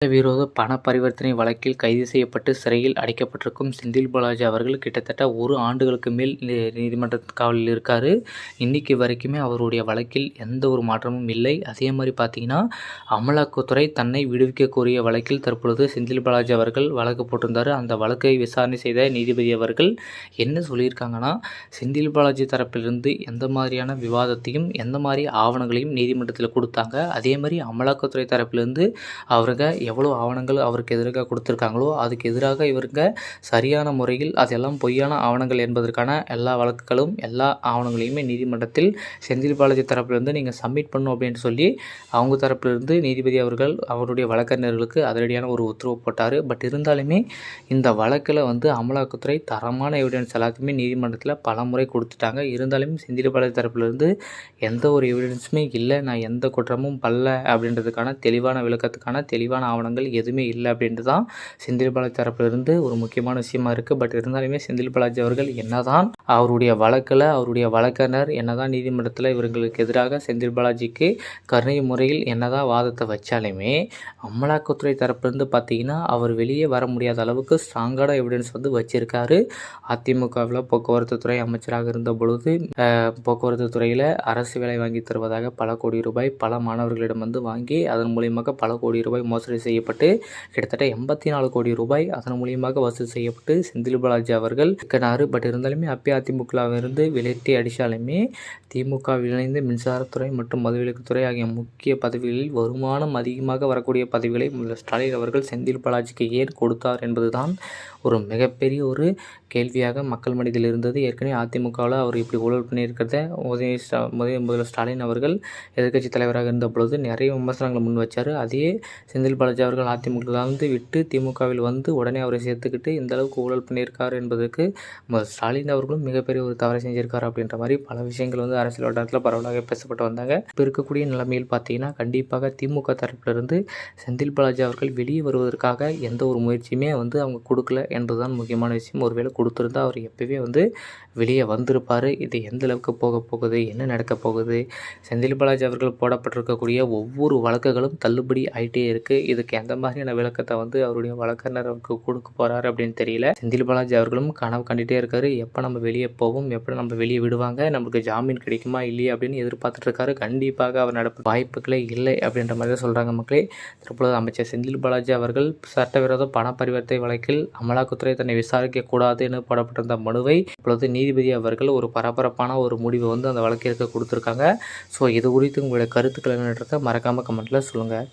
சட்டவிரோத பண பரிவர்த்தனை வழக்கில் கைது செய்யப்பட்டு சிறையில் அடைக்கப்பட்டிருக்கும் செந்தில் பாலாஜி அவர்கள் கிட்டத்தட்ட ஒரு ஆண்டுகளுக்கு மேல் நீதிமன்ற காவலில் இருக்கார். இன்றைக்கு வரைக்குமே அவருடைய வழக்கில் எந்த ஒரு மாற்றமும் இல்லை. அதே மாதிரி பார்த்தீங்கன்னா அமலாக்கத்துறை தன்னை விடுவிக்க கோரிய வழக்கில் தற்பொழுது செந்தில் பாலாஜி அவர்கள் வழக்கு போட்டிருந்தார். அந்த வழக்கை விசாரணை செய்த நீதிபதி அவர்கள் என்ன சொல்லியிருக்காங்கன்னா செந்தில் பாலாஜி தரப்பிலிருந்து எந்த மாதிரியான விவாதத்தையும் எந்த மாதிரி ஆவணங்களையும் நீதிமன்றத்தில் கொடுத்தாங்க. அதே மாதிரி அமலாக்கத்துறை தரப்பிலிருந்து அவர்கள் எவ்வளோ ஆவணங்கள் அவருக்கு எதிராக கொடுத்துருக்காங்களோ அதுக்கு எதிராக இவருங்க சரியான முறையில் அதெல்லாம் பொய்யான ஆவணங்கள் என்பதற்கான எல்லா வழக்குகளும் எல்லா ஆவணங்களையுமே நீதிமன்றத்தில் செந்தில் பாலாஜி தரப்பிலிருந்து நீங்கள் சப்மிட் பண்ணும் அப்படின்னு சொல்லி அவங்க தரப்பிலிருந்து நீதிபதி அவர்கள் அவருடைய வழக்கறிஞர்களுக்கு அதிரடியான ஒரு உத்தரவு போட்டார். பட் இருந்தாலுமே இந்த வழக்கில் வந்து அமலாக்கத்துறை தரமான எவிடன்ஸ் எல்லாத்தையுமே நீதிமன்றத்தில் பல முறை கொடுத்துட்டாங்க. இருந்தாலும் செந்தில் பாலாஜி தரப்பிலிருந்து எந்த ஒரு எவிடன்ஸுமே இல்லை நான் எந்த குற்றமும் பல்ல அப்படின்றதுக்கான தெளிவான விளக்கத்துக்கான தெளிவான ஆவணங்கள் எதுவுமே இல்லை அப்படின்ட்டு தான் செந்தில் பாலாஜி தரப்பிலிருந்து ஒரு முக்கியமான விஷயமா இருக்குது பட் இருந்தாலுமே செந்தில் பாலாஜி அவர்கள் என்னதான் அவருடைய வழக்கில் அவருடைய வழக்கறிஞர் என்னதான் நீதிமன்றத்தில் இவர்களுக்கு எதிராக செந்தில் பாலாஜிக்கு கருணை முறையில் என்னதான் வாதத்தை வச்சாலுமே அமலாக்கத்துறை தரப்புலேருந்து பார்த்தீங்கன்னா அவர் வெளியே வர முடியாத அளவுக்கு ஸ்ட்ராங்கான எவிடன்ஸ் வந்து வச்சுருக்காரு. அதிமுகவில் போக்குவரத்து துறை அமைச்சராக இருந்த பொழுது போக்குவரத்து துறையில் அரசு வேலை வாங்கி தருவதாக பல கோடி ரூபாய் பல மாணவர்களிடம் வந்து வாங்கி அதன் மூலியமாக பல கோடி ரூபாய் மோசடி செய்யப்பட்டு கிட்டத்தட்ட எண்பத்தி நாலு கோடி ரூபாய் அதன் மூலியமாக வசூல் செய்யப்பட்டு செந்தில் பாலாஜி அவர்கள் இருக்கிறாரு பட் இருந்தாலுமே அப்பயா அதிமுகவிலிருந்து விலட்டி அடித்தாலுமே திமுகவில் இணைந்து மின்சாரத்துறை மற்றும் மதுவிலக்குத்துறை ஆகிய முக்கிய பதவிகளில் வருமானம் அதிகமாக வரக்கூடிய பதவிகளை முதல்வர் ஸ்டாலின் அவர்கள் செந்தில் பாலாஜிக்கு ஏன் கொடுத்தார் என்பதுதான் ஒரு மிகப்பெரிய ஒரு கேள்வியாக மக்கள் மனதில் இருந்தது. ஏற்கனவே அதிமுகவில் அவர் இப்படி ஊழல் பண்ணியிருக்கிறத உதய ஸ்டா உதய முதல்வர் ஸ்டாலின் அவர்கள் எதிர்க்கட்சி தலைவராக இருந்த பொழுது நிறைய விமர்சனங்களை முன் வச்சார். அதே செந்தில் பாலாஜி அவர்கள் அதிமுகவிலிருந்து விட்டு திமுகவில் வந்து உடனே அவரை சேர்த்துக்கிட்டு இந்த அளவுக்கு ஊழல் பண்ணியிருக்கார் என்பதற்கு ஸ்டாலின் அவர்களும் மிகப்பெரிய ஒரு தவறை செஞ்சிருக்காரு அப்படின்ற மாதிரி பல விஷயங்கள் வந்து அரசியல் வட்டாரத்தில் பரவலாக பேசப்பட்டு வந்தாங்க. இப்போ இருக்கக்கூடிய நிலைமையில் பார்த்தீங்கன்னா கண்டிப்பாக திமுக தரப்பிலிருந்து செந்தில் பாலாஜி அவர்கள் வெளியே வருவதற்காக எந்த ஒரு முயற்சியுமே வந்து அவங்க கொடுக்கல என்பதுதான் முக்கியமான விஷயம். ஒருவேளை கொடுத்துருந்தா அவர் எப்போவே வந்து வெளியே வந்திருப்பார். இது எந்த அளவுக்கு போக போகுது? என்ன நடக்க போகுது? செந்தில் பாலாஜி அவர்கள் போடப்பட்டிருக்கக்கூடிய ஒவ்வொரு வழக்குகளும் தள்ளுபடி ஆகிட்டே இருக்குது இதுக்கு எந்த மாதிரியான விளக்கத்தை வந்து அவருடைய வழக்கறிஞர் அவருக்கு கொடுக்க போகிறாரு அப்படின்னு தெரியல. செந்தில் பாலாஜி அவர்களும் கனவு கண்டுகிட்டே இருக்காரு. எப்போ நம்ம வெளியே போவோம் எப்படி நம்ம வெளியே விடுவாங்க? நமக்கு ஜாமீன் கிடைக்குமா? இல்லையா? அப்படின்னு எதிர்பார்த்துட்டு இருக்காரு கண்டிப்பாக அவர் நடப்பு வாய்ப்புகளே இல்லை அப்படின்ற மாதிரி தான் சொல்கிறாங்க மக்களே. தற்பொழுது அமைச்சர் செந்தில் பாலாஜி அவர்கள் சட்டவிரோத பண பரிவர்த்தனை வழக்கில் அமலாக்கத்துறை தன்னை விசாரிக்க கூடாதுன்னு போடப்பட்டிருந்த மனுவை இப்பொழுது நீதிபதி அவர்கள் ஒரு பரபரப்பான ஒரு முடிவை வந்து அந்த வழக்கிற்கு கொடுத்துருக்காங்க. ஸோ இது குறித்து உங்களுடைய கருத்துக்கள் என்னன்றதை மறக்காமல் கமெண்ட்டில் சொல்லுங்கள்